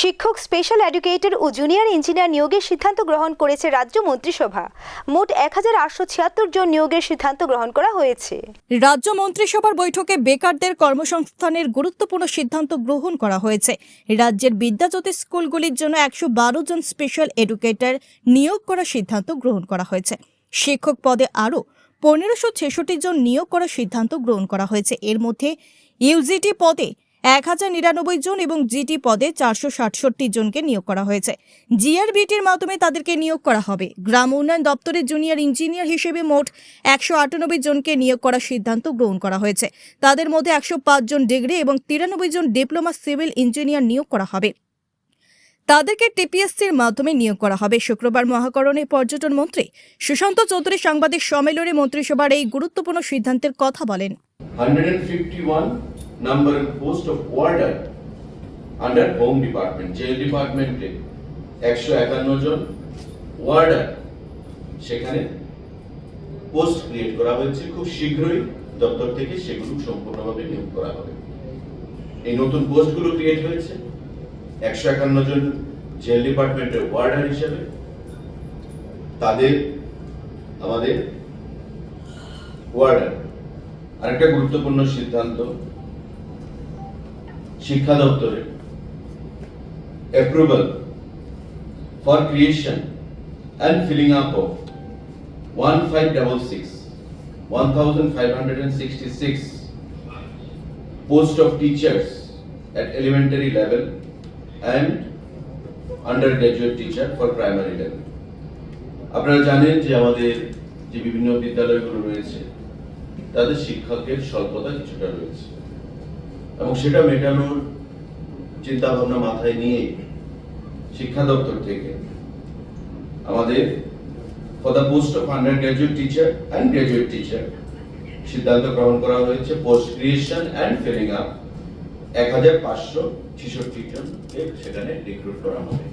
শিক্ষক special educator ও junior engineer নিয়োগের সিদ্ধান্ত গ্রহণ করেছে রাজ্য মন্ত্রিসভা। মোট এক হাজার আটশো ছিয়াত্তর জন নিয়োগের সিদ্ধান্ত গ্রহণ করা হয়েছে। রাজ্য মন্ত্রিসভার বৈঠকে বেকারদের কর্মসংস্থানের গুরুত্বপূর্ণ সিদ্ধান্ত গ্রহণ করা হয়েছে। রাজ্যের বিদ্যাজ্যোতি স্কুলগুলির জন্য একশো বারো জন স্পেশাল এডুকেটর নিয়োগ করার সিদ্ধান্ত গ্রহণ করা হয়েছে। শিক্ষক পদে আরও পনেরোশো ছেষট্টি জন নিয়োগ করার সিদ্ধান্ত গ্রহণ করা হয়েছে। এর মধ্যে ইউজিটি পদে এক হাজার নিরানব্বই জন এবং জিটি পদে চারশো সাতষট্টি জনকে নিয়োগ করা হয়েছে। জিআরবিটির মাধ্যমে তাদেরকে নিয়োগ করা হবে। গ্রাম উন্নয়ন দপ্তরের জুনিয়র ইঞ্জিনিয়ার হিসেবে মোট একশো আটানব্বই জনকে নিয়োগ করার সিদ্ধান্ত গ্রহণ করা হয়েছে। তাদের মধ্যে একশো পাঁচ জন ডিগ্রি এবং তিরানব্বই জন ডিপ্লোমা সিভিল ইঞ্জিনিয়ার নিয়োগ করা হবে। তাদেরকে টিপিএসসির মাধ্যমে নিয়োগ করা হবে। শুক্রবার মহাকরণে পর্যটন মন্ত্রী সুশান্ত চৌধুরী সাংবাদিক সম্মেলনে মন্ত্রিসভার এই গুরুত্বপূর্ণ সিদ্ধান্তের কথা বলেন। 151 number post of warder under department, jail department এ একশো একান্ন জন ওয়ার্ডার সেখানে পোস্ট ক্রিয়েট করা হয়েছে। খুব শীঘ্রই দপ্তর থেকে সেগুলো সম্পূর্ণভাবে নিয়োগ করা হবে। এই নতুন পোস্টগুলো ক্রিয়েট হয়েছে। একশো একান্ন জন জেল ডিপার্টমেন্টের ওয়ার্ডার হিসেবে। তাদের আমাদের ওয়ার্ডার আরেকটা গুরুত্বপূর্ণ সিদ্ধান্ত শিক্ষা দপ্তরে approval for creation and filling up of one five double six one thousand five hundred and sixty six post of teachers at elementary level and undergraduate teacher for primary level. আপনারা জানেন যে আমাদের যে বিভিন্ন বিদ্যালয়গুলো রয়েছে, তাদের শিক্ষকের স্বল্পতা কিছুটা রয়েছে এবং সেটা মেটানোর চিন্তা ভাবনা মাথায় নিয়ে শিক্ষা দপ্তর থেকে আমাদের the post of undergraduate teacher and graduate teacher সিদ্ধান্ত গ্রহণ করা হয়েছে post creation and filling up এক হাজার পাঁচশো ছেষট্টি জনকে সেখানে রিক্রুট করা হবে।